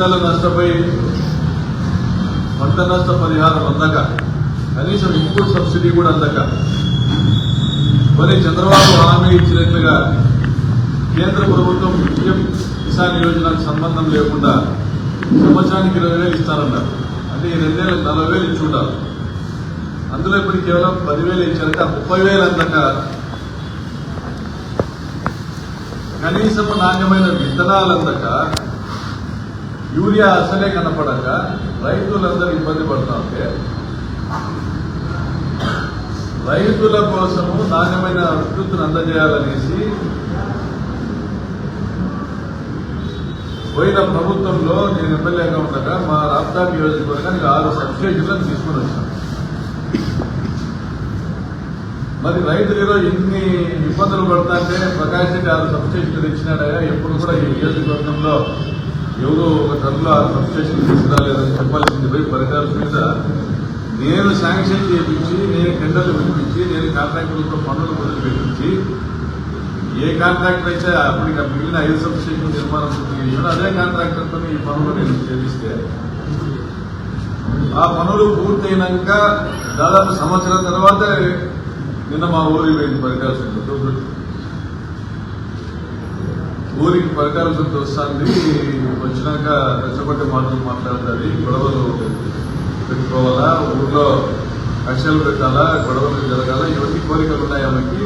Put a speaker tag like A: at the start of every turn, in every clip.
A: పంటలు నష్టపోయి పంట నష్ట పరిహారం అందక కనీసం ఇన్పుట్ సబ్సిడీ కూడా అందక. మరి చంద్రబాబు హామీ ఇచ్చినట్లుగా కేంద్ర ప్రభుత్వం పిఎం కిసాన్ యోజనకు సంబంధం లేకుండా సంవత్సరానికి ఇరవై వేలు ఇస్తారన్నారు. అంటే ఈ రెండేళ్ళకి నలభై వేలు ఇచ్చి అందులో ఇప్పుడు కేవలం పదివేలు ఇచ్చారంటే ముప్పై వేలు అందక కనీసం నాణ్యమైన విత్తనాలు అందక యూరియా అసలే కనపడక రైతులందరూ ఇబ్బంది పడుతూ ఉంటే రైతుల కోసము నాణ్యమైన విద్యుత్తును అందజేయాలనేసి పోయిన ప్రభుత్వంలో నేను ఎమ్మెల్యేగా ఉండగా మా రాప్తా నియోజకవర్గానికి ఆరు సబ్స్టేషన్లను తీసుకుని వచ్చాను మరి రైతులు ఈరోజు ఎన్ని ఇబ్బందులు పడుతుంటే ప్రకాష్ రెడ్డి ఆరు సబ్స్టేషన్లు ఇచ్చినాడయా ఎప్పుడు కూడా ఈ నియోజకవర్గంలో ఎవరో ఒక టన్నులో సబ్స్టేషన్ సబ్స్టేషన్లు తీసుకురాలేదని చెప్పాల్సింది. పోయి పరికరాల మీద నేను శాంక్షన్ చేయించి నేను టెండర్లు పిలిపించి నేను కాంట్రాక్టర్లతో పనులు మొదలు పెట్టించి ఏ కాంట్రాక్టర్ అయితే అప్పటికి మిగిలిన ఐదు సబ్స్టేషన్ నిర్మాణం పూర్తి అదే కాంట్రాక్టర్తో ఈ పనులు నేను చేపిస్తే ఆ పనులు పూర్తయినాక దాదాపు సంవత్సరం తర్వాత నిన్న మా ఊరికి పోయింది పరికాల్సింది ఊరికి పరికాల్సింది వస్తుంది. వచ్చినాక రెచ్చగొట్టే మాటలు మాట్లాడుతుంది. గొడవలు పెట్టుకోవాలా? ఊర్లో కక్షలు పెట్టాలా? గొడవలు జరగాల? ఇవన్నీ కోరికలు ఉన్నాయి ఆమెకి.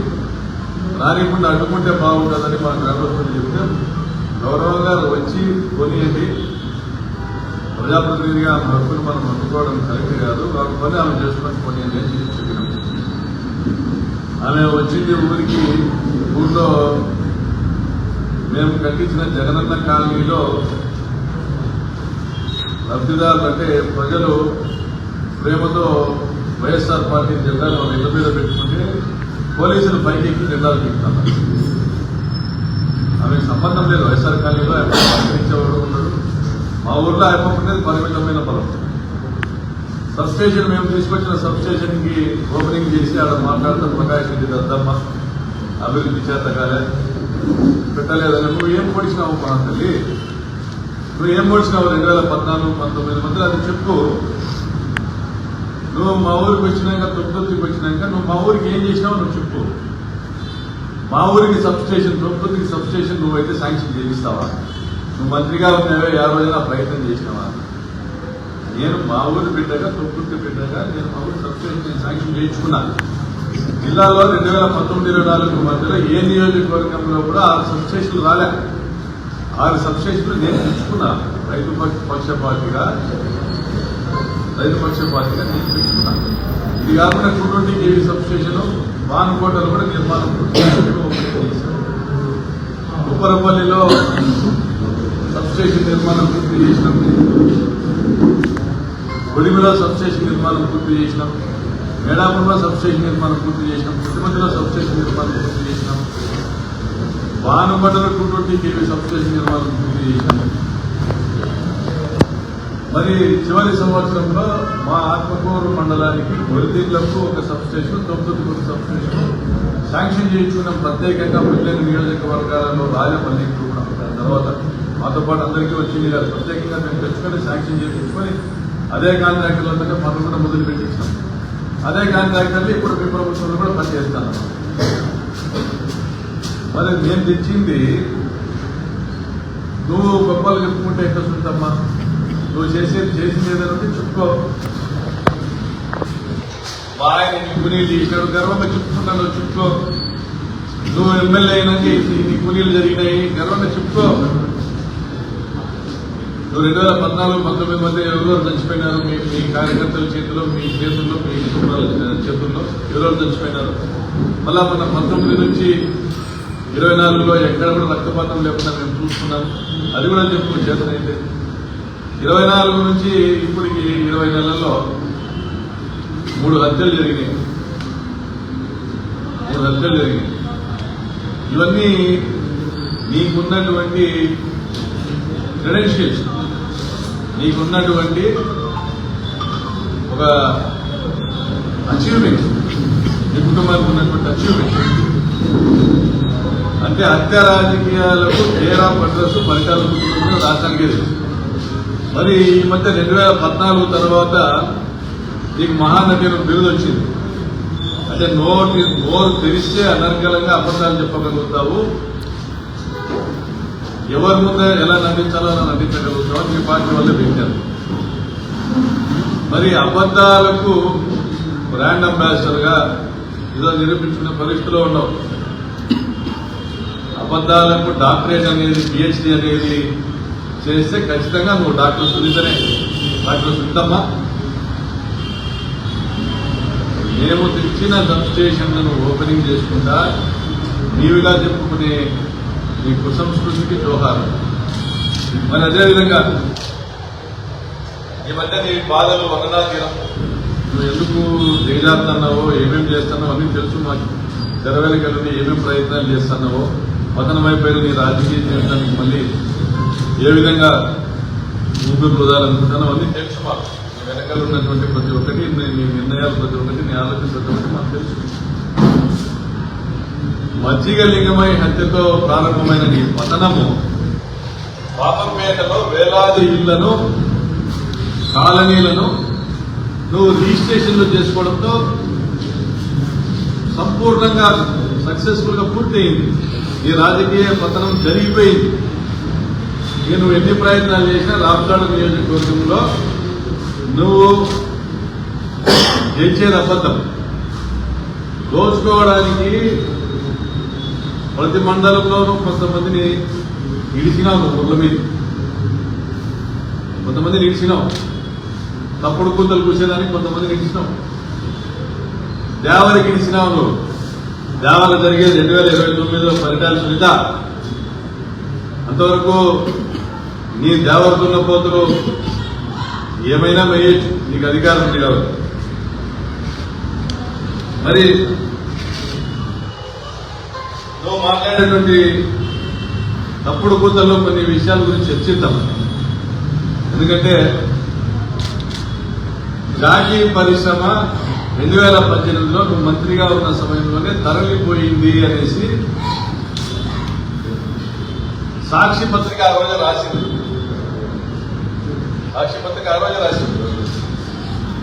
A: రానికుండా అడ్డుకుంటే బాగుంటుందని మా గ్రామస్తులు చెప్తే గౌరవంగా వచ్చి కొనియండి. ప్రజాప్రతినిధిగా ఆమె హక్కును మనం అందుకోవడం కరెక్ట్ కాదు. ఆమె ఆమె చేసుకొని కొనియండి అని చెప్పి చెప్పినాం. ఆమె వచ్చింది ఊరికి ఊర్లో మేము కట్టించిన జగనన్న కాలనీలో లబ్ధిదారులు అంటే ప్రజలు ప్రేమతో వైఎస్ఆర్ పార్టీ జెండాను వాళ్ళ ఇళ్ళ మీద పెట్టుకుంటే పోలీసులు పైకి ఎక్కి జెండాలు పెట్టుతున్నారు ఆమెకు సంబంధం లేదు. వైఎస్ఆర్ కాలనీలో ఆయన ఉండడు. మా ఊర్లో ఆయన ఉండేది పరిమితమైన బలం. సబ్ స్టేషన్ మేము తీసుకొచ్చిన సబ్స్టేషన్కి ఓపెనింగ్ చేసి ఆడ మాట్లాడుతూ ప్రకాష్ దద్దమ్మ అభివృద్ధి చేతగాలే పెట్టలేదని నువ్వు ఏం పొడిచినావు మా తల్లి? నువ్వు ఏం పొడిచినావు రెండు వేల పద్నాలుగు పంతొమ్మిది మంది అది చెప్పు. నువ్వు మా ఊరికి వచ్చినాక తొమ్మిదికి వచ్చినాక నువ్వు మా ఊరికి ఏం చేసినావు నువ్వు చెప్పు. మా ఊరికి సబ్స్టేషన్ తొమ్మిదికి సబ్ నువ్వైతే శాంక్షన్ చేయిస్తావా? నువ్వు మంత్రిగా ఉన్నావే యాభై రోజైనా ప్రయత్నం చేసినావా? నేను మా ఊరు బిడ్డగా తొక్కుర్తి బిడ్డగా నేను మా ఊరి సబ్స్టేషన్ నేను శాంక్షన్ చేయించుకున్నాను జిల్లాలో రెండు వేల పంతొమ్మిది ఇరవై నాలుగు మధ్యలో ఏ నియోజకవర్గంలో కూడా ఆరు సబ్స్టేషన్లు రాలే. ఆరు సబ్స్టేషన్లు నేను తెచ్చుకున్నా. రైతు పక్ష పక్షపాతిగా రైతు పక్షపాతిగా నేను పెట్టుకున్నాను ఇది కాకుండా కుటుంబీ కేవీ సబ్స్టేషన్ వానకోటలు కూడా నిర్మాణం ఉప్పరపల్లిలో సబ్స్టేషన్ నిర్మాణం పూర్తి చేసినాం. కొడిమిలో సబ్స్టేషన్ నిర్మాణం పూర్తి చేసినాం. మేడాపురంలో సబ్స్టేషన్ నిర్మాణం పూర్తి చేసినాం పుట్టుమతిలో సబ్స్టేషన్ నిర్మాణం పూర్తి చేసినాం. వానపడ్డల టూ కేవీ సబ్స్టేషన్ నిర్మాణం పూర్తి చేసినాం. మరి చివరి సంవత్సరంలో మా ఆత్మకూరు మండలానికి గొలితీళ్ళకు ఒక సబ్స్టేషన్ తొమ్మిది సబ్స్టేషన్ శాంక్షన్ చేయించుకున్నాం. ప్రత్యేకంగా మిగిలిన నియోజకవర్గాలలో రాజపల్లికి కూడా తర్వాత మాతో పాటు అందరికీ వచ్చింది కాదు. ప్రత్యేకంగా మేము తెచ్చుకొని శాంక్షన్ చేయించుకొని అదే కాంట్రాక్టర్లతో పనులు కూడా మొదలు పెట్టించాం అదే కాంట్రాక్టర్లు ఇప్పుడు మీ ప్రభుత్వంలో కూడా పనిచేస్తాను. మరి నేను తెచ్చింది నువ్వు గొప్పలు చెప్పుకుంటే ఎక్కడ చూద్దామా నువ్వు చేసేది చేసింది ఏదైనా చెప్పుకో. మా కూలీలు ఇక్కడ గర్వంగా చెప్పుకున్నాను చెప్పుకో. నువ్వు ఎమ్మెల్యే అయినాక చేసి నీ కూలీలు జరిగినాయి గర్వంగా చెప్పుకో. నువ్వు రెండు వేల పద్నాలుగు పంతొమ్మిది మంది ఎవరో చచ్చిపోయినారు. మీ మీ కార్యకర్తల చేతిలో మీ చేతుల్లో మీ కుటుంబాల చేతుల్లో ఎవరో చచ్చిపోయినారు. మళ్ళా మన పంతొమ్మిది నుంచి ఇరవై నాలుగులో ఎక్కడ కూడా రక్తపాతం లేకుండా మేము చూసుకున్నాం అది కూడా చెప్పు చేతనైతే. ఇరవై నాలుగు నుంచి ఇప్పటికి ఇరవై నెలల్లో మూడు హత్యలు జరిగినాయి. మూడు హత్యలు జరిగినాయి. ఇవన్నీ నీకున్నటువంటి క్రెడెన్షియల్స్ నీకున్నటువంటి ఒక అచీవ్మెంట్ నీ కుటుంబానికి ఉన్నటువంటి అచీవ్మెంట్ అంటే హత్య రాజకీయాలకు తీరా పడ్రస్ ఫలితాలు చూపుతుందో రాష్ట్రానికి మరి ఈ మధ్య రెండు వేల పద్నాలుగు తర్వాత నీకు మహానటి బిరుదు వచ్చింది అంటే నోటి నోరు తెరిస్తే అనర్గలంగా అబద్ధాలు చెప్పగలుగుతావు. ఎవరి ముందే ఎలా నటించాలో అలా నటించగలుగుతావు మీ పార్టీ వల్ల పెట్టారు. మరి అబద్ధాలకు బ్రాండ్ అంబాసిడర్గా ఏదో నిరూపించుకునే పరిస్థితిలో ఉన్నావు అబద్ధాలకు డాక్టరేట్ అనేది పిహెచ్డి అనేది చేస్తే ఖచ్చితంగా నువ్వు డాక్టర్ సునీతనే. డాక్టర్ సునీతమ్మా. మేము తెచ్చిన సబ్ స్టేషన్లను ఓపెనింగ్ చేసుకుంటా నీవుగా చెప్పుకునే నీ కుసంస్కృతికి జోహారం. మరి అదేవిధంగా ఈ మధ్య నీ బాధలు వందనా తీరం నువ్వు ఎందుకు దిగజారుతున్నావో ఏమేమి చేస్తున్నావో అన్నీ తెలుసు మాకు. తెరవేలికలని ఏమేమి ప్రయత్నాలు చేస్తున్నావో పతనమైపోయిన నీ రాజకీయ జీవితానికి మళ్ళీ ఏ విధంగా ఊపిరి వదాలనుకుంటున్నావు అన్నీ తెలుసు మాకు. వెనకాల ఉన్నటువంటి ప్రతి ఒక్కటి నీ నిర్ణయాలు ప్రతి ఒక్కటి నీ ఆలోచన ప్రతి ఒక్కటి మాకు తెలుసు. మజ్జిగ లింగమై హత్యతో ప్రారంభమైన నీ పతనము పాపంపేటలో వేలాది ఇళ్ళను కాలనీలను నువ్వు రిజిస్ట్రేషన్లు చేసుకోవడంతో సంపూర్ణంగా సక్సెస్ఫుల్గా పూర్తయింది. ఈ రాజకీయ పతనం జరిగిపోయింది. ఇక నువ్వు ఎన్ని ప్రయత్నాలు చేసినా రాప్తాడు నియోజకవర్గంలో నువ్వు గెలిచేది అబద్ధం. దోచుకోవడానికి ప్రతి మండలంలోనూ కొంతమందిని ఇడిచినావు ఊళ్ళ మీద. కొంతమందిని ఇడిచినావు తప్పుడు కూతలు కూర్చేదానికి కొంతమందిని ఇడిచినావు దేవరికి ఇడిచినావు నువ్వు. దేవాలు జరిగేది రెండు వేల ఇరవై తొమ్మిదిలో ఫలితాలు సునీత అంతవరకు నీ దేవర పోతులు ఏమైనా మేయచ్చు నీకు అధికారం ఉంది కాబట్టి. మరి నువ్వు మాట్లాడేటువంటి తప్పుడు కూతల్లో కొన్ని విషయాల గురించి చర్చిద్దాం. ఎందుకంటే జాకీ పరిశ్రమ రెండు వేల పద్దెనిమిదిలో నువ్వు మంత్రిగా ఉన్న సమయంలోనే తరలిపోయింది అనేసి సాక్షి పత్రిక ఆ రోజు రాసింది. సాక్షి పత్రిక ఆ రోజు రాసింది.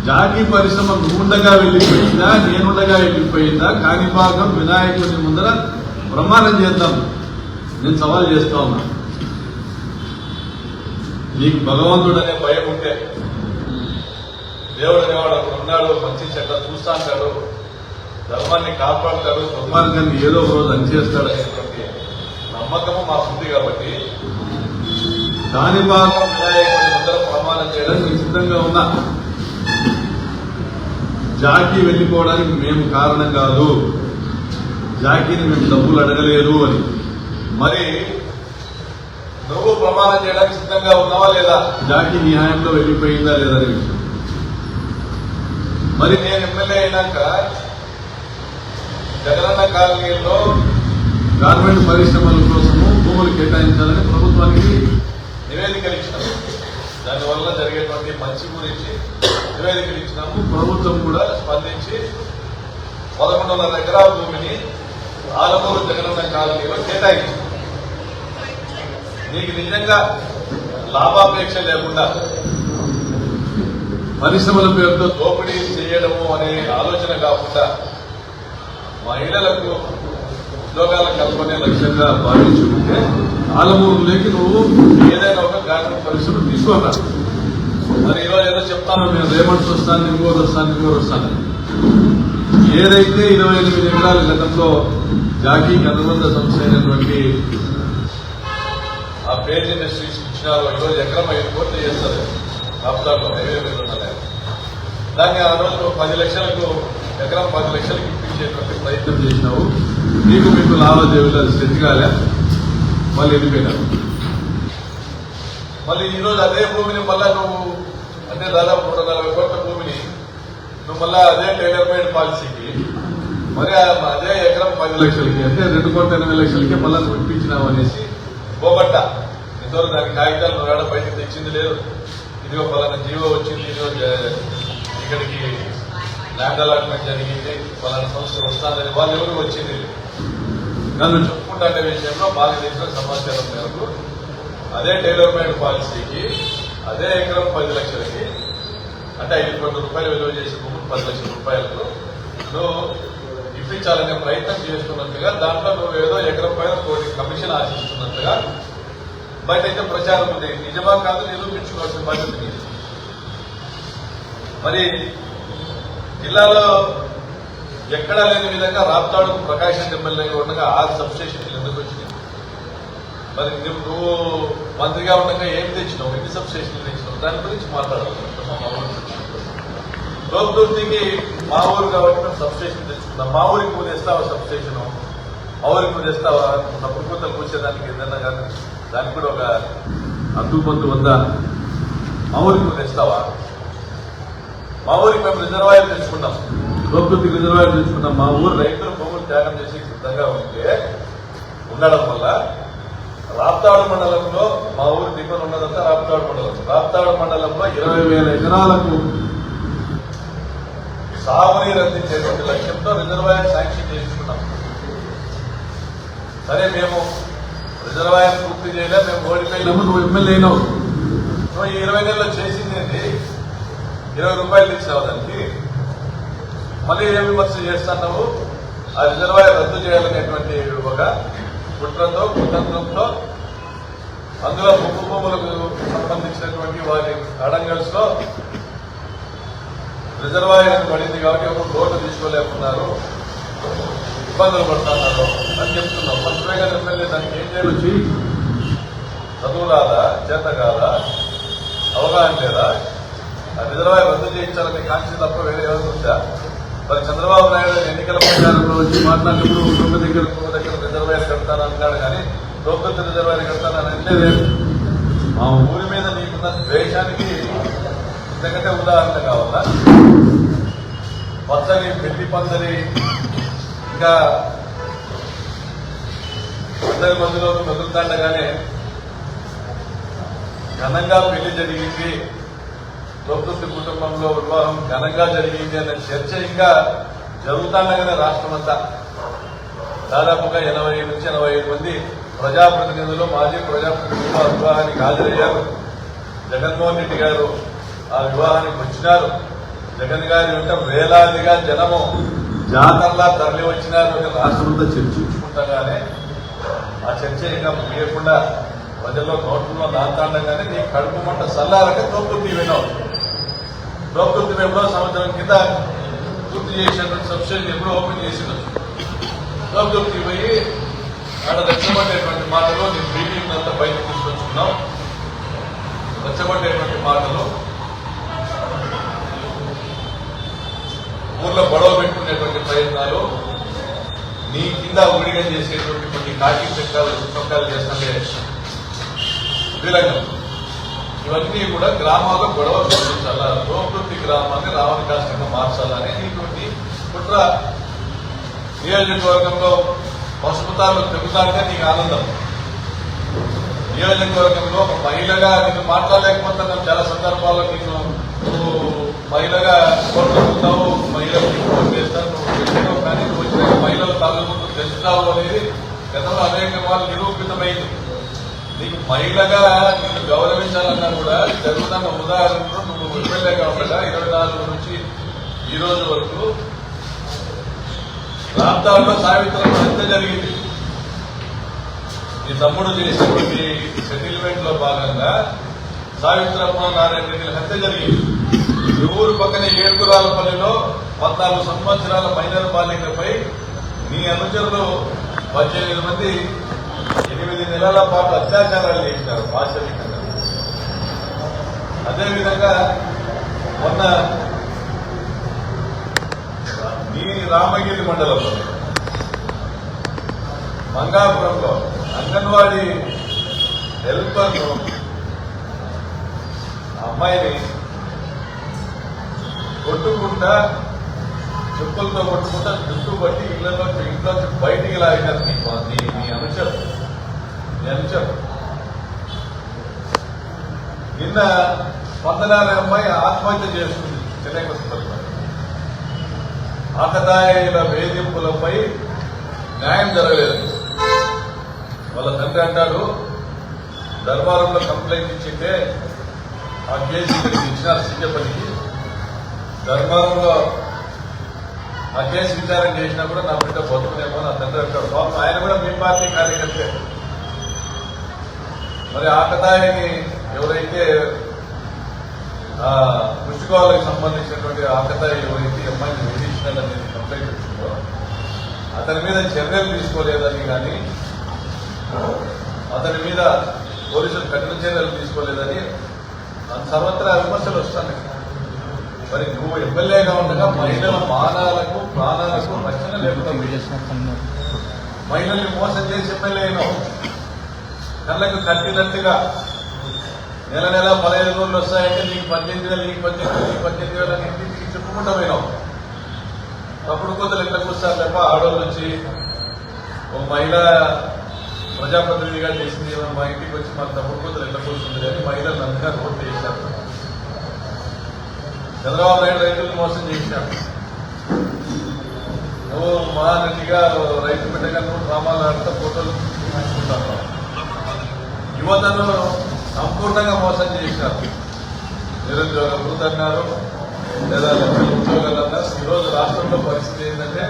A: జాగి పరిశ్రమ నువ్వుండగా వెళ్ళిపోయిందా నేనుండగా వెళ్ళిపోయిందా? కాణిపాకం వినాయకుడి ముందర బ్రహ్మాండం చేద్దాం. నేను సవాల్ చేస్తా ఉన్నా. నీకు భగవంతుడు అనే భయం ఉంటే దేవుడు అనేవాడు అక్కడ ఉన్నాడు మంచి చెడ్డ చూస్తా ధర్మాన్ని కాపాడతాడు దుర్మార్గాన్ని ఏదో ఒక రోజు అంచేస్తాడు అనేటువంటి నమ్మకము మాకు ఉంది కాబట్టి దాని భాగం వినాయకుడు ప్రమాణం చేయడానికి నేను సిద్ధంగా ఉన్నా. జాకి వెళ్ళిపోవడానికి మేము కారణం కాదు. జాకీని మేము డబ్బులు అడగలేదు అని. మరి నువ్వు ప్రమాణం చేయడానికి సిద్ధంగా ఉన్నావా లేదా? జాకీ న్యాయంలో వెళ్ళిపోయిందా లేదా అనే విషయం. మరి నేను ఎమ్మెల్యే అయినాక జగనన్న కాలనీలో గార్మెంట్ పరిశ్రమల కోసము భూములు కేటాయించాలని ప్రభుత్వానికి నివేదికలు ఇచ్చినాము దానివల్ల జరిగేటువంటి మంచి గురించి నివేదికలు ఇచ్చినాము. ప్రభుత్వం కూడా స్పందించి పదకొండున్నర ఎకరాల భూమిని ఆలమూరు జగనన్న కాలనీలో కేటాయించింది నీకు నిజంగా లాభాపేక్ష లేకుండా పరిశ్రమల పేరుతో దోపిడీ చేయడము అనే ఆలోచన కాకుండా మహిళలకు ఉద్యోగాల కల్పనే లక్ష్యంగా భావించుకుంటే ఆలమూరులోకి నువ్వు ఏదైనా ఒక గార్మెంట్ పరిశ్రమ తీసుకున్నా మరి ఈరోజు ఏదో చెప్తాను నేను రేమండ్స్ వస్తాను ఇంకోటి వస్తాను ఇంకోటి వస్తాను. ఏదైతే ఇరవై ఎనిమిది ఎకరాల గతంలో జాకీకి అనుబంధ సంస్థ అయినటువంటి ఆ పేజ్ ఇండస్ట్రీస్ ఇచ్చినారు ఈరోజు ఎకరం ఐదు కోట్లు చేస్తారు? రాప్తాడులో హైవే మీద ఉన్నది దాన్ని ఆ రోజు పది లక్షలకు ఎకరం పది లక్షలకు ఇప్పించేటువంటి ప్రయత్నం చేసినావు. నీకు మీకు లావాదేవీలు అది సెట్ కాలే. మళ్ళీ వెళ్ళిపోయినావు. మళ్ళీ ఈరోజు అదే భూమిని మళ్ళా నువ్వు అంటే దాదాపు నూట నలభై కోట్ల భూమిని నువ్వు మళ్ళా అదే టైలర్ మేడ్ పాలసీకి మరి అదే ఎకరం పది లక్షలకి అంటే రెండు కోట్ల ఎనభై లక్షలకి మళ్ళా నువ్వు అనేసి పోబట్ట ఇంతవరకు దాని కాగితాలు నువ్వు బయటకు తెచ్చింది లేదు. ఇదిగో పలానా జీవో వచ్చింది ఇదిగో ఇక్కడికి ల్యాండ్ అలాట్మెంట్ జరిగింది పలానా సంస్థ వస్తుందని వాళ్ళు ఎవరు వచ్చింది నన్ను చెప్పుకుంటే విషయంలో మాకు సమాచారం మేరకు అదే టైలర్ మేడ్ పాలసీకి అదే ఎకరం పది లక్షలకి అంటే ఐదు కోట్ల రూపాయలు విలువ చేసే భూములు పది లక్షల రూపాయలకు నువ్వు ఇప్పించాలనే ప్రయత్నం చేస్తున్నట్టుగా దాంట్లో నువ్వు ఏదో ఎకరం పైన కోటి కమిషన్ ఆశిస్తున్నట్టుగా బయట అయితే ప్రచారం ఉంది. నిజమా కాదు నిరూపించుకోవాల్సిన బాధ్యత మరి జిల్లాలో ఎక్కడా లేని విధంగా రాప్తాడు ప్రకాశం ఎమ్మెల్యేగా ఉండగా ఆ సబ్స్టేషన్ ఎందుకు వచ్చింది మరి నువ్వు మంత్రిగా ఉండగా ఏం తెచ్చినావు? ఎన్ని సబ్స్టేషన్లు తెచ్చినావు? దాని గురించి మాట్లాడాలి లోక్దుర్తికి మా ఊరు కాబట్టి సబ్స్టేషన్ మా ఊరికి నువ్వు తెస్తావా సబ్స్టేషన్? మా ఊరికి నువ్వు తెస్తావా తప్పుడు కూతలు కూర్చేదానికి ఏదన్నా కానీ దానికి కూడా ఒక అడ్డుపందు ఉందా? మా ఊరికి నువ్వు తెస్తావా మా ఊరికి మేము రిజర్వాయర్ తెచ్చుకున్నాం. ప్రకృతి రిజర్వాయర్ తెచ్చుకున్నాం. మా ఊరు రైతులు భూములు త్యాగం చేసి సిద్ధంగా ఉంటే ఉండడం వల్ల రాప్తాడు మండలంలో మా ఊరు దిగువన ఉన్నదంతా రాప్తాడు మండలం. రాప్తాడు మండలంలో ఇరవై వేల ఎకరాలకు సాగునీరు అందించేటువంటి లక్ష్యంతో రిజర్వాయర్ శాంక్షన్ చేసుకున్నాం సరే మేము రిజర్వాయర్ పూర్తి చేయలే మేము ఓడిపోయినాము నువ్వు ఎమ్మెల్యే అయినావు నువ్వు ఈ ఇరవై నెలల్లో చేసింది ఏంటి? ఇరవై రూపాయలు ఇచ్చావు దానికి. మళ్ళీ ఏం విమర్శ చేస్తున్నావు? ఆ రిజర్వాయర్ రద్దు చేయాలనేటువంటి ఒక కుట్రతో కుతంత్రంతో అందులో ముప్పు భూములకు సంబంధించినటువంటి వారి అడంగల్స్లో రిజర్వాయర్ పడింది కాబట్టి ఒక లోటు తీసుకోలేకున్నారు. ఇబ్బందులు పడుతున్నారు. అని చెప్తున్నాం. మంత్రి గారు ఎమ్మెల్యే దానికి ఏం చేయాలి వచ్చి చదువు రాదా చేత కాదా అవగాహన లేదా? ఆ రిజర్వాయర్ రద్దు చేయించాలని కాంక్ష తప్ప వేరే ఎవరు ఉందా మరి చంద్రబాబు నాయుడు ఎన్నికల ప్రచారంలో వచ్చి మాట్లాడినప్పుడు కుటుంబ దగ్గర కుటుంబ దగ్గర రిజర్వాయర్ కడతాను అన్నాడు కానీ లోకల్ రిజర్వాయర్ కడతానని అంటే లేదు. మా ఊరి మీద నీకున్న ద్వేషానికి ఇంతకంటే ఉదాహరణ కావాలా? పచ్చని పెళ్ళి పందని ఇంకా అందరి మందిలో మెదులుతాండగానే ఘనంగా పెళ్ళి జరిగింది. లోకృతి కుటుంబంలో వివాహం ఘనంగా జరిగింది అనే చర్చ ఇంకా జరుగుతాండగానే రాష్ట్రం అంతా దాదాపుగా ఎనభై నుంచి ఎనభై ఐదు మంది ప్రజాప్రతినిధులు మాజీ ప్రజాప్రతినిధులు వివాహానికి హాజరయ్యారు. జగన్మోహన్ రెడ్డి గారు ఆ వివాహానికి వచ్చినారు. జగన్ గారి యొక్క వేలాదిగా జనము జాతరలా తరలి వచ్చినారు అని రాష్ట్రమంతా చర్చించుకుంటగానే ఆ చర్చ ఇంకా ముగియకుండా ప్రజల్లో నోట్లో నాంతాండగానే నీ కడుపు మంట సల్లారక తోపుద్ది విన్నావు తోపుద్ది ఎప్పుడో సంవత్సరం కింద పూర్తి చేసిన సబ్సిడీ ఎప్పుడో ఓపెన్ చేసిన తోపుద్ది పోయి ఆడ రెచ్చబడేటువంటి మాటలు నీ బీటింగ్ అంతా బయటకు తీసుకొచ్చుకున్నాం రెచ్చబడేటువంటి మాటలు ఊర్లో గొడవ పెట్టుకునేటువంటి ప్రయత్నాలు నీ కింద ఊడిగా చేసేటువంటి కొన్ని కాకి చక్రాలు చొక్కాలు చేస్తానే విలంగం. ఇవన్నీ కూడా గ్రామాల్లో గొడవ సృష్టించాలా గోపృతి గ్రామాన్ని రావణ కాష్టంగా ఇటువంటి నీటువంటి కుట్ర నియోజకవర్గంలో పసుపుతాలు తెగుతాంటే నీకు ఆనందం. నియోజకవర్గంలో ఒక మహిళగా నేను మాట్లాడలేకపోతున్నాను. చాలా సందర్భాల్లో నేను మహిళగా కొట్టుకుంటావు మహిళలు నీకు ఓటు నువ్వు గెలిచినావు కానీ నువ్వు వచ్చిన మహిళలు తాలూకు గెలుస్తావు అనేది గతంలో అనేక వాళ్ళు నిరూపితమైంది. నీకు మహిళగా నేను గౌరవించాలన్నా కూడా జరుగుతున్న ఉదాహరణలో నువ్వు ఎమ్మెల్యేగా ఉండగా ఇరవై నాలుగు నుంచి ఈ రోజు వరకు ప్రాంతాల్లో సావిత్రం హత్య జరిగింది. ఈ తమ్ముడు చేసినటువంటి సెటిల్మెంట్లో భాగంగా సావిత్రమ్మ నారాయణ రెడ్డి హత్య జరిగింది. ఈ ఊరు పక్కన ఏడుగురాలపల్లిలో పద్నాలుగు సంవత్సరాల మైనర్ బాలికపై మీ అనుచరులు పద్దెనిమిది మంది ఎనిమిది నెలల పాటు అత్యాచారాలు చేసినారు పాశవికంగా అదేవిధంగా మొన్న నీ రామగిరి మండలంలో మంగాపురంలో అంగన్వాడీ హెల్పర్ అమ్మాయిని కొట్టుకుంటా చెప్పులతో కొట్టుకుంటా జుట్టు పట్టి ఇళ్ళలో ఇంట్లో బయటికి లాగినారు నీ నీ నీ అనుచరు నీ అనుచరు నిన్న వందనాల అమ్మాయి ఆత్మహత్య చేసుకుంది చెన్నై హాస్పిటల్లో ఆకతాయిల వేధింపులపై న్యాయం జరగలేదు. వాళ్ళ తండ్రి అంటారు దర్బారంలో కంప్లైంట్ ఇచ్చింటే ఆ కేసు ఇక్కడికి ఇచ్చినారు ధర్మారంలో ఆ కేసు విచారణ చేసినా కూడా నా బిడ్డ బతుకునేమో నా తండ్రి అంటాడు పాపం ఆయన కూడా మీ పార్టీ కార్యకర్తే. మరి ఆకతాయిని ఎవరైతే ఆ పుష్టికోవాలకు సంబంధించినటువంటి ఆకతాయి ఎవరైతే అమ్మాయిని వేధించినాడని కంప్లైంట్ వచ్చిందో అతని మీద చర్యలు తీసుకోలేదని కానీ అతని మీద పోలీసులు కఠిన చర్యలు తీసుకోలేదని సర్వత్రా విమర్శలు వస్తున్నాయి మరి నువ్వు ఎమ్మెల్యేగా ఉండగా మహిళల మానాలకు ప్రాణాలకు రక్షణ లేకుండా మహిళల్ని మోసం చేసి ఎమ్మెల్యే అయినావు. కళ్ళకు కట్టినట్టుగా నెల నెల పదహైదు రోజులు వస్తాయంటే నీకు పద్దెనిమిది వేలు నీకు పద్దెనిమిది వేలు, నీకు పద్దెనిమిది వేలు అని ఇంటికి చెప్పుకుంటా పోయినావు. తప్పుడు కోతలు ఎట్లా కూర్చారు తప్ప ఆడవాళ్ళు వచ్చి ఓ మహిళ ప్రజాప్రతినిధిగా చేసింది మా ఇంటికి వచ్చి మా తప్పుడు కోతలు ఎట్లా కూర్చుంది అని మహిళలు అందరిగా రోడ్లు చేశారు చంద్రబాబు నాయుడు రైతులను మోసం చేశారు. నువ్వు మా నటిగా రైతు బిడ్డగా నువ్వు డ్రామాలు ఆడుతూ ఫోటోలు తీసుకుంటాను యువతను సంపూర్ణంగా మోసం చేశారు. నిరుద్యోగ వృద్ధి అన్నారు లేదా ఉద్యోగాలు అన్నారు. ఈరోజు రాష్ట్రంలో పరిస్థితి ఏంటంటే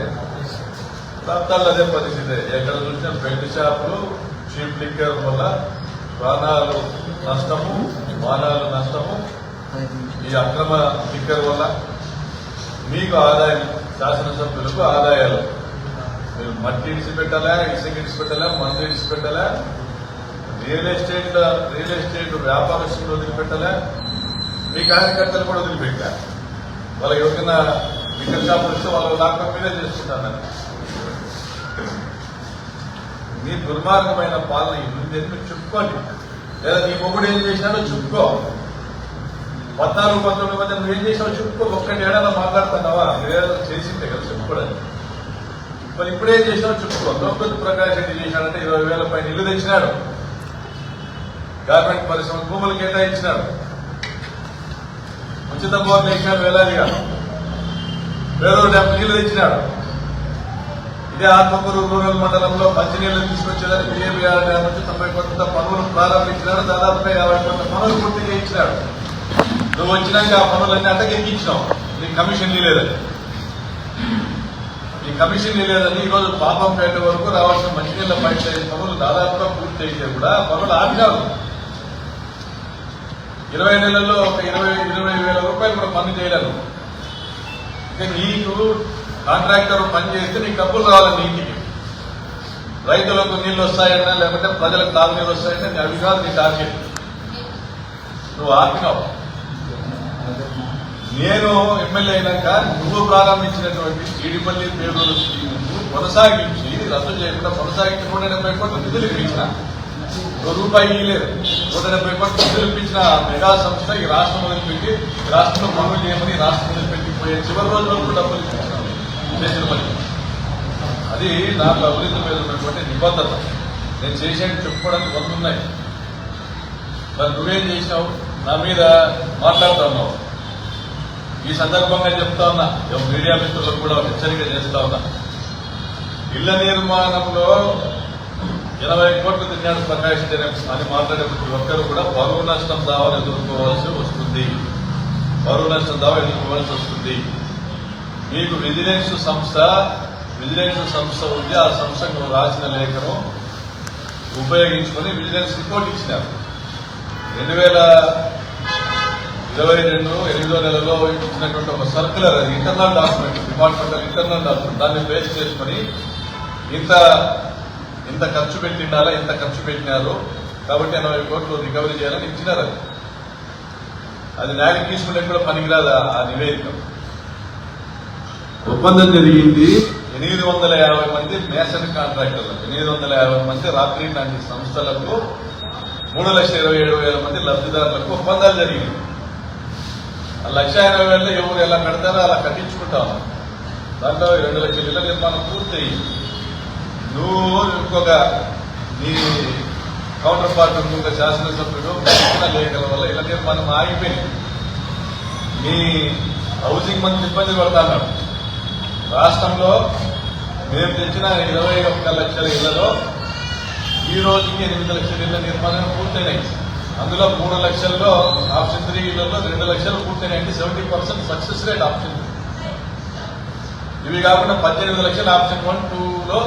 A: ప్రాంతాల్లో అదే పరిస్థితి. ఎక్కడ చూసినా బెల్ట్ షాపులు చీప్ లిక్కర్ వల్ల ప్రాణాలు నష్టము మానాలు నష్టము ఈ అక్రమ లిక్కర్ వల్ల మీకు ఆదాయం శాసనసభ్యులకు ఆదాయాలు. మీరు మట్టి ఇడిచి పెట్టాలా ఇసుక ఇడిచి పెట్టాలా మందు ఇడిచి పెట్టాలా రియల్ ఎస్టేట్ రియల్ ఎస్టేట్ వ్యాపారస్తులు వదిలిపెట్టాలా మీ కార్యకర్తలు కూడా వదిలిపెట్టారు వాళ్ళ ఎవరికైనా లిక్కర్ షాపులు ఇస్తే వాళ్ళు లాక్డౌన్ మీదే చేసుకుంటారు నీ దుర్మార్గమైన పాలన ఇది మీరు చెప్పుకోండి లేదా నీ మొగుడు ఏం చేసినాడో చెప్పుకో. పద్నాలుగు పంతొమ్మిది మధ్య నువ్వు ఏం చేసావు చెప్పుకో. ఒక్కటి ఏడాది మాట్లాడుతున్నావా? నువ్వేదో చేసిందే కదా చెప్పుకోవడానికి. మరి ఇప్పుడేం చేసినావు చెప్పుకో. ద్రౌపది ప్రకాష్ రెడ్డి చేశాడంటే ఇరవై వేల పైన ఇల్లు తెచ్చినాడు. గార్మెంట్ పరిశ్రమ భూములు కేటాయించినాడు. ఉచిత బోర్లు వేసినాడు వేలాదిగా. వేరే డ్యామ్ నీళ్ళు తెచ్చినాడు. ఇదే ఆత్మకూరు రూరల్ మండలంలో మంచినీళ్ళు తీసుకొచ్చేదానికి బిఏబిఆర్ డ్యామ్ నుంచి తొంభై కోట్ల పనులు ప్రారంభించినాడు. దాదాపుగా యాభై కోట్ల పనులు పూర్తి చేయించినాడు. నువ్వు వచ్చినాక ఆ పనులన్నీ అటకెక్కించినావు నీకు కమిషన్ లేదని ఈ కమిషన్ లేదని ఈ రోజు పాపంపేట వరకు రావాల్సిన మంచినీళ్ళ పైప్ లైన్ పనులు దాదాపుగా పూర్తి అయితే కూడా పనులు ఆపినారు. ఇరవై నెలల్లో ఒక ఇరవై ఇరవై వేల రూపాయలు కూడా పని చేయలేదు. ఇక నీకు కాంట్రాక్టర్ పని చేస్తే నీకు డబ్బులు రావాలి నీటికి రైతులకు నీళ్ళు వస్తాయన్నా లేకపోతే ప్రజలకు తాగునీళ్ళు వస్తాయన్నా నీ అవి కాదు నీ టార్గెట్. నువ్వు ఆపినావు నేను ఎమ్మెల్యే అయినాక నువ్వు ప్రారంభించినటువంటి జీడిపల్లి పేదలు స్కీమ్ కొనసాగించి రద్దు చేయకుండా కొనసాగించి నూట డెబ్బై కోట్లు నిధులు ఇప్పించిన. ఒక రూపాయి ఇవ్వలేదు నూట డెబ్బై కోట్లు నిధులు ఇప్పించిన ఆ మెగా సంస్థ ఈ రాష్ట్రం వదిలిపెట్టి రాష్ట్రంలో పనులు చేయమని రాష్ట్రం వదిలిపెట్టి పోయే చివరి రోజు వరకు డబ్బులు ఇప్పించినాం పని అది నాకు అభివృద్ధి మీద ఉన్నటువంటి నిబద్ధత. నేను చేశాను చెప్పుకోవడానికి వంద ఉన్నాయి. మరి నువ్వేం చేసినావు? నా మీద మాట్లాడుతా ఉన్నావు. ఈ సందర్భంగా చెప్తా ఉన్నా. మీడియా మిత్రులకు కూడా హెచ్చరిక చేస్తా ఉన్నా. ఇళ్ళ నిర్మాణంలో ఎనభై కోట్లు తిన్నాడు ప్రకాష్ అని మాట్లాడే ప్రతి ఒక్కరు కూడా బరువు నష్టం దావాలు ఎదుర్కోవాల్సి వస్తుంది. బరువు నష్టం దావా ఎదుర్కోవాల్సి వస్తుంది. మీకు విజిలెన్స్ సంస్థ విజిలెన్స్ సంస్థ ఉంది ఆ సంస్థకు రాసిన లేఖను ఉపయోగించుకొని విజిలెన్స్ రిపోర్ట్ ఇచ్చినారు. రెండు వేల ఇరవై రెండు ఎనిమిదో నెలలో ఇచ్చినటువంటి ఒక సర్క్యులర్ అది internal document departmental internal document దాన్ని బేస్ చేసుకొని ఇంత ఇంత ఖర్చు పెట్టిండాలా ఇంత ఖర్చు పెట్టినారు కాబట్టి ఎనభై కోట్లు రికవరీ చేయాలని ఇచ్చినారు అది. అది న్యాయం తీసుకుంటే కూడా పనికిరాదు ఆ నివేదిక. ఒప్పందం జరిగింది. ఎనిమిది వందల యాభై మంది మేసన్ కాంట్రాక్టర్లు ఎనిమిది వందల యాభై మంది రాత్రి లాంటి సంస్థలకు మూడు లక్షల ఇరవై ఏడు వేల మంది లబ్ధిదారులకు ఒప్పందాలు జరిగింది ఆ లక్ష ఇరవై వేలలో ఎవరు ఎలా కడతారో అలా కట్టించుకుంటాం. దాంట్లో రెండు లక్షల ఇళ్ళ నిర్మాణం పూర్తయింది. నువ్వు ఇంకొక నీ కౌంటర్ పార్ట్ ఇంకొక శాసనసభ్యుడు లేఖల వల్ల ఇళ్ళ నిర్మాణం ఆగిపోయింది. మీ హౌసింగ్ మంత్రి ఇబ్బంది పడతాడు. రాష్ట్రంలో మేము తెచ్చిన ఇరవై ఒక్క లక్షల ఇళ్ళలో ఈ రోజుకి ఎనిమిది లక్షల ఇళ్ళ నిర్మాణం పూర్తయినాయి. అందులో మూడు లక్షల్లో ఆప్షన్ త్రీ ఇళ్ళలో రెండు లక్షలు పూర్తయినాయి seventy percent success rate option ఇవి కాకుండా పద్దెనిమిది లక్షల ఆప్షన్ వన్ టూలో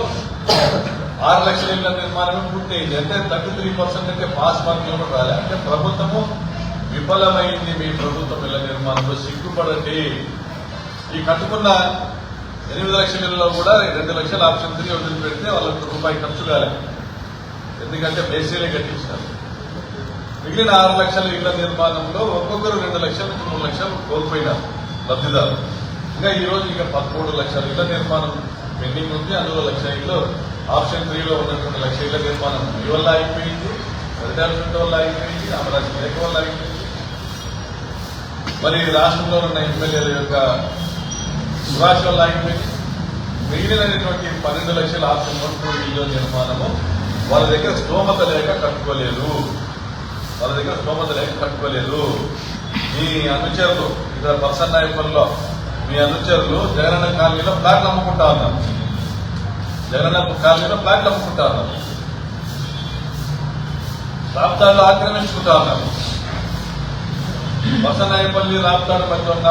A: ఆరు లక్షల ఇళ్ళ నిర్మాణమే పూర్తయింది. అంటే థర్టీ త్రీ పర్సెంట్ అంటే పాస్ మార్కులు కూడా రాలే. అంటే ప్రభుత్వము విఫలమైంది మీ ప్రభుత్వం ఇళ్ళ నిర్మాణంలో. సిగ్గుపడండి ఈ కట్టుకున్న ఎనిమిది లక్షలలో కూడా రెండు లక్షల ఆప్షన్ త్రీ వదిలిపెడితే వాళ్ళకి రూపాయి ఖర్చు కాలేదు ఎందుకంటే బేసీలే కట్టించారు. మిగిలిన ఆరు లక్షల ఇళ్ళ నిర్మాణంలో ఒక్కొక్కరు రెండు లక్షల నుంచి మూడు లక్షలు కోల్పోయినారు లబ్ధిదారు. ఇంకా ఈరోజు రోజు ఇంకా పదమూడు లక్షల ఇళ్ళ నిర్మాణం పెండింగ్ ఉంది. అందులో లక్ష ఇళ్ళు ఆప్షన్ త్రీలో ఉన్నటువంటి లక్ష ఇళ్ళ నిర్మాణం మీ వల్ల అయిపోయింది ఫలితాల వల్ల అయిపోయింది అమరాజు మేక వల్ల అయిపోయింది. మరి రాష్ట్రంలో ఉన్న ఎమ్మెల్యేల యొక్క సుభాష్ వల్ల మిగిలినటువంటి పన్నెండు లక్షల ఆప్షన్ వన్ ఇల్లు నిర్మాణము. వాళ్ళ దగ్గర స్తోమత లేక కట్టుకోలేదు. వాళ్ళ దగ్గర స్తోమత లేక కట్టుకోలేదు. మీ అనుచరులు ఇక్కడ పర్సన్నాయపల్లిలో మీ అనుచరులు జగనన్న కాలనీలో ఫ్లాట్లు అమ్ముకుంటా ఉన్నారు. జగనన్న కాలనీలో ఫ్లాట్లు అమ్ముకుంటా ఉన్నారు. రాప్తాడులో ఆక్రమించుకుంటా ఉన్నారు. వసనాయపల్లి రాప్తాడు మధ్య ఉన్న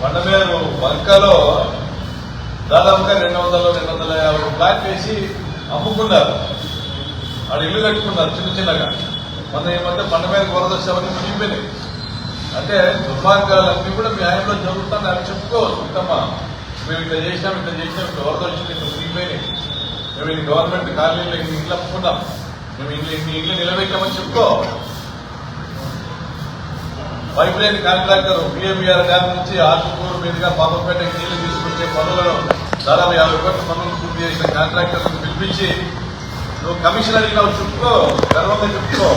A: కొండమేరు వంకలో దాదాపుగా రెండు వందల రెండు వందల యాభై ఫ్లాట్ వేసి అమ్ముకున్నారు. ఆడ ఇల్లు కట్టుకున్నారు చిన్న చిన్నగా. మన ఈ మధ్య కొండమేర వరద శవని మునిగిపోయినాయి. అంటే దుర్మార్గాలన్నీ కూడా మీ ఆయనలో జరుగుతాను అని చెప్పుకోవచ్చు ఇంతమ్మా మేము ఇట్లా చేసినాం ఇట్లా చేసినాం ఇట్లా వరద వచ్చింది ఇట్లా మునిగిపోయినాయి. మేము ఇది గవర్నమెంట్ కాలనీలో ఇన్ని ఇల్లు అమ్ముకున్నాం. మేము ఇల్లు ఇన్ని ఇల్లు నిలబెట్టామని చెప్పుకో. Pipeline contractor PMR dam నుంచి ఆత్మకూరు మీదుగా పాపపేటకి నీళ్ళు తీసుకొచ్చే పనులను దాదాపు యాభై కోట్ల పనులు పూర్తి చేసిన కాంట్రాక్టర్ పిలిపించి నువ్వు కమిషన్ అడిగినావు చెప్పుకో గర్వంగా చెప్పుకో.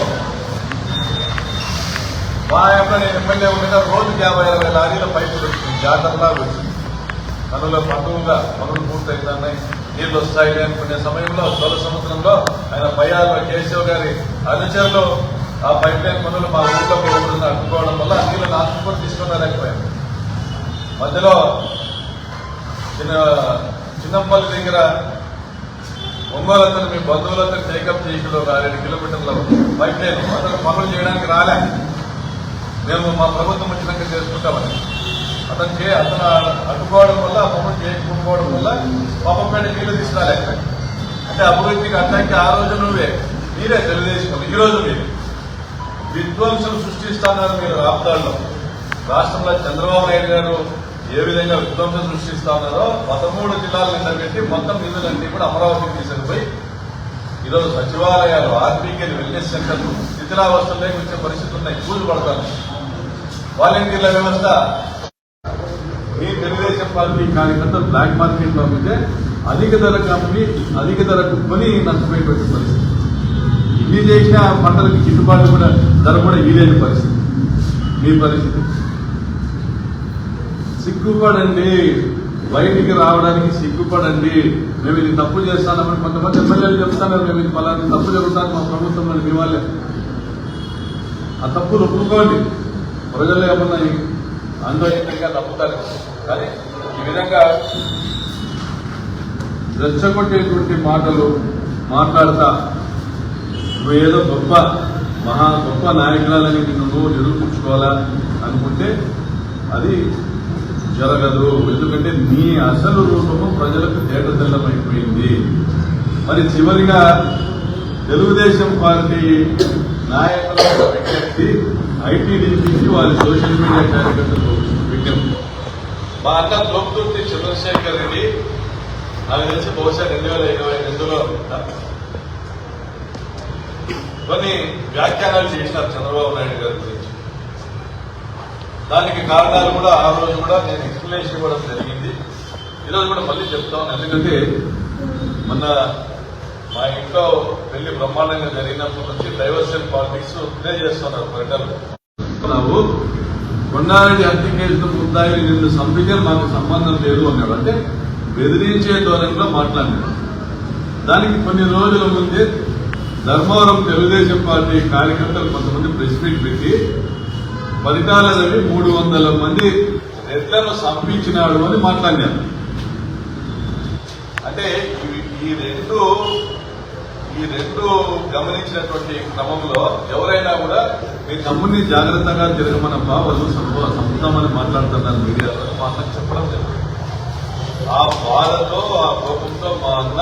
A: మా యొక్క నేను ఎమ్మెల్యే ఉండగా రోజుకి యాభై అరవై లారీల పైపులు వచ్చింది జాతరలా వచ్చింది. పనుల పండుగగా పనులు పూర్తయిందన్నాయి నీళ్ళు వస్తాయి అనుకునే సమయంలో తొలి సంవత్సరంలో ఆయన పయ్యాల కేశవ్ గారి అనుచరులు ఆ పైప్ లైన్ పనులు మా ఊళ్ళో పోకుండా అడ్డుకోవడం వల్ల నీళ్ళు నీళ్ళు నాటుకొని తీసుకున్నారేకపోయాం మధ్యలో చిన్న చిన్నపల్లి దగ్గర ఒంగోలంతా మీ బంధువులందరూ టేకప్ చేసిన ఒక రెండు కిలోమీటర్ల పైప్ లైన్ అతను పనులు చేయడానికి రాలే. మేము మా ప్రభుత్వం వచ్చినాక చేసుకుంటామని అతను చే అతను అడ్డుకోవడం వల్ల ఆ పనులు చేయకపోవడం వల్ల పాపంపేట నీళ్ళు తీసుకురాలేక అంటే అభివృద్ధికి అడ్డంకి ఆ రోజు నువ్వే. మీరే తెలుగుదేశం ఈ రోజు మీరు. విధ్వంసం సృష్టిస్తున్నారు మీరు రాప్తాడులో రాష్ట్రంలో చంద్రబాబు నాయుడు గారు ఏ విధంగా విధ్వంసం సృష్టిస్తున్నారో పదమూడు జిల్లాల నిలబెట్టి మొత్తం నిధులన్నీ కూడా అమరావతికి తీసుకుపోయి ఈరోజు సచివాలయాలు ఆర్పీకే వెల్నెస్ సెంటర్లు శిథిలావస్థల్లోకి వచ్చే పరిస్థితులు ఉన్నాయి. కూలి పడతాను వాలంటీర్ల వ్యవస్థ. మీ తెలుగుదేశం పార్టీ కార్యకర్తలు బ్లాక్ మార్కెట్లో అమ్మితే అధిక ధరకు అమ్మి అధిక ధరకు కొని నష్టమైనటువంటి పరిస్థితి. మీరు చేసిన పంటలకు గిట్టుబాటు కూడా ధర కూడా వీలైన పరిస్థితి. మీ పరిస్థితి? సిగ్గుపడండి. బయటికి రావడానికి సిగ్గుపడండి. మేము ఇది తప్పు చేస్తామని కొంతమంది ఎమ్మెల్యేలు చెప్తాను మేము ఇది పలాంటి తప్పు జరుగుతాను మా ప్రభుత్వం మీ వాళ్ళే. ఆ తప్పులు ఒప్పుకోండి. ప్రజలు ఏమన్నా ఆందోళనగా తప్పుతారు కానీ ఈ విధంగా రెచ్చగొట్టేటువంటి మాటలు మాట్లాడతా నువ్వు ఏదో గొప్ప మహా గొప్ప నాయకురాలని నువ్వు నిరూపించుకోవాలా అనుకుంటే అది జరగదు. ఎందుకంటే నీ అసలు రూపము ప్రజలకు తేటతెల్లమైపోయింది. మరి చివరిగా తెలుగుదేశం పార్టీ నాయకుల విజ్ఞప్తి ఐటీ నుంచి వారి సోషల్ మీడియా కార్యకర్తలు విజ్ఞప్తి. మా అన్న ద్రౌపది చంద్రశేఖర్ రెడ్డి నాకు తెలిసి బహుశా రెండు వేల ఇరవై రెండులో కొన్ని వ్యాఖ్యానాలు చేసినారు చంద్రబాబు నాయుడు గారి గురించి. దానికి కారణాలు కూడా ఆ రోజు కూడా నేను ఎక్స్ప్లెనేషన్ ఇవ్వడం జరిగింది. ఈరోజు కూడా మళ్ళీ చెప్తాను ఎందుకంటే మొన్న మా ఇంట్లో పెళ్ళి బ్రహ్మాండంగా జరిగినప్పటి నుంచి డైవర్షన్ పాలిటిక్స్ ప్లే చేస్తున్నారు ప్రకటనలు నువ్వు కొండారెడ్డి హత్య కేసులో ముద్దాయి నిన్ను సంపించిన మాకు సంబంధం లేదు అన్నాడు. అంటే బెదిరించే ధోరణిలో మాట్లాడినాడు. దానికి కొన్ని రోజుల ముందే ధర్మవరం తెలుగుదేశం పార్టీ కార్యకర్తలు కొంతమంది ప్రెస్ మీట్ పెట్టి ఫలితాల మూడు వందల మంది ఎట్లను సంపించినాడు అని మాట్లాడినారు. అంటే ఈ- రెండు ఈ రెండు గమనించినటువంటి క్రమంలో ఎవరైనా కూడా మీ తమ్ముడిని జాగ్రత్తగా తిరగమని వాళ్ళు సంభవ సంపుతామని మాట్లాడుతున్నారు మీడియాలో మా చెప్పడం జరిగింది ఆ బాధతో ఆ కోపంతో మా అన్న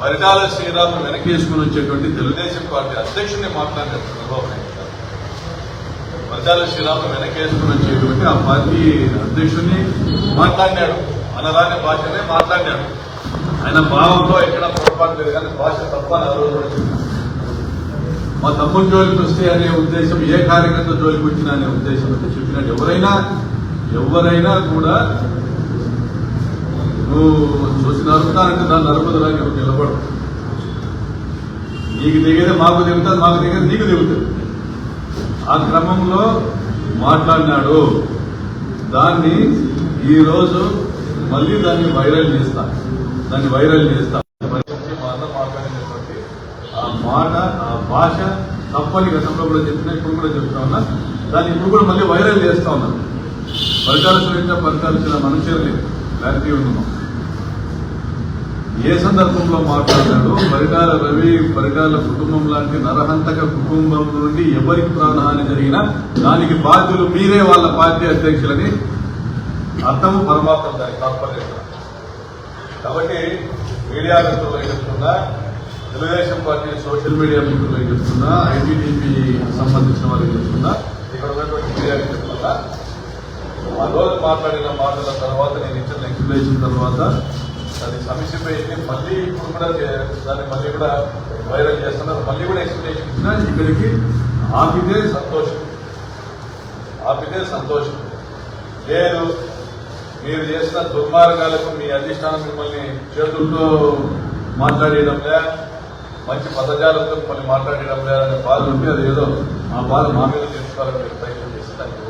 A: పరిటాల శ్రీరామ్ వెనకేసుకుని వచ్చేటువంటి తెలుగుదేశం పార్టీ అధ్యక్షుడిని మాట్లాడిన చంద్రబాబు నాయుడు గారు. పరిటాల శ్రీరామ్ వెనకేసుకుని వచ్చేటువంటి ఆ పార్టీ అధ్యక్షుడిని మాట్లాడినాడు. అనరాని భాషనే మాట్లాడినాడు. ఆయన భావంలో ఎక్కడ పొరపాటు లేదు కానీ భాష తప్ప ఆ రోజు మా తమ్ముడు జోలికి వస్తే అనే ఉద్దేశం ఏ కార్యకర్త జోలికి వచ్చినా అనే ఉద్దేశం అంటే చెప్పినట్టు ఎవరైనా ఎవరైనా కూడా చూసి నరుకుతానంటే దాన్ని నరుకుదరా నిలబడు. నీకు దిగేది మాకు దిగుతుంది మాకు దిగేది నీకు దిగుతుంది ఆ క్రమంలో మాట్లాడినాడు. దాన్ని ఈ రోజు మళ్ళీ దాన్ని వైరల్ చేస్తా. దాన్ని వైరల్ చేస్తా. మా అన్న మాట్లాడినటువంటి ఆ మాట ఆ భాష తప్పని గతంలో కూడా చెప్పినా ఇప్పుడు కూడా చెప్తా ఉన్నా. దాన్ని ఇప్పుడు కూడా మళ్ళీ వైరల్ చేస్తా ఉన్నా. పరికాల్సిన పరికాల్సిన మనుషులే క్లారిటీ ఉన్నాం ఏ సందర్భంలో మాట్లాడాడు పరికాల రవి పరికాల కుటుంబం లాంటి నరహంతక కుటుంబం నుండి ఎవరికి ప్రాణహాని జరిగినా దానికి బాధ్యులు మీరే వాళ్ళ పార్టీ అధ్యక్షులని అర్థం పరమాత్మ దానికి తాత్పర్యం కాబట్టి మీడియా మిత్రులు చెప్తున్నా తెలుగుదేశం పార్టీ సోషల్ మీడియా మిత్రులు చెప్తున్నా ఐటీడీపీ సంబంధించిన వారికి చెప్తున్నా ఇక్కడ ఉన్నటువంటి మీడియాకి చెప్తున్నా ఆ రోజు మాట్లాడిన మాటల తర్వాత నేను ఇచ్చిన ఎక్స్ప్లెనేషన్ తర్వాత దాన్ని సమీక్షపై మళ్ళీ ఇప్పుడు కూడా దాన్ని మళ్ళీ కూడా వైరల్ చేస్తున్నారు. మళ్ళీ కూడా ఎక్స్ప్లెనేషన్ ఇచ్చినా ఇక్కడికి ఆపితే సంతోషం. ఆపితే సంతోషం. లేదు మీరు చేసిన దుర్మార్గాలకు మీ అధిష్టానం మిమ్మల్ని చేతుల్లో మాట్లాడేయడంలే మంచి పదజాలంతో మిమ్మల్ని మాట్లాడేయడం లేదనే బాధ ఉంటే అది ఏదో ఆ బాధ మా మీద తీసుకోవాలని ప్రయత్నం చేసి దానికి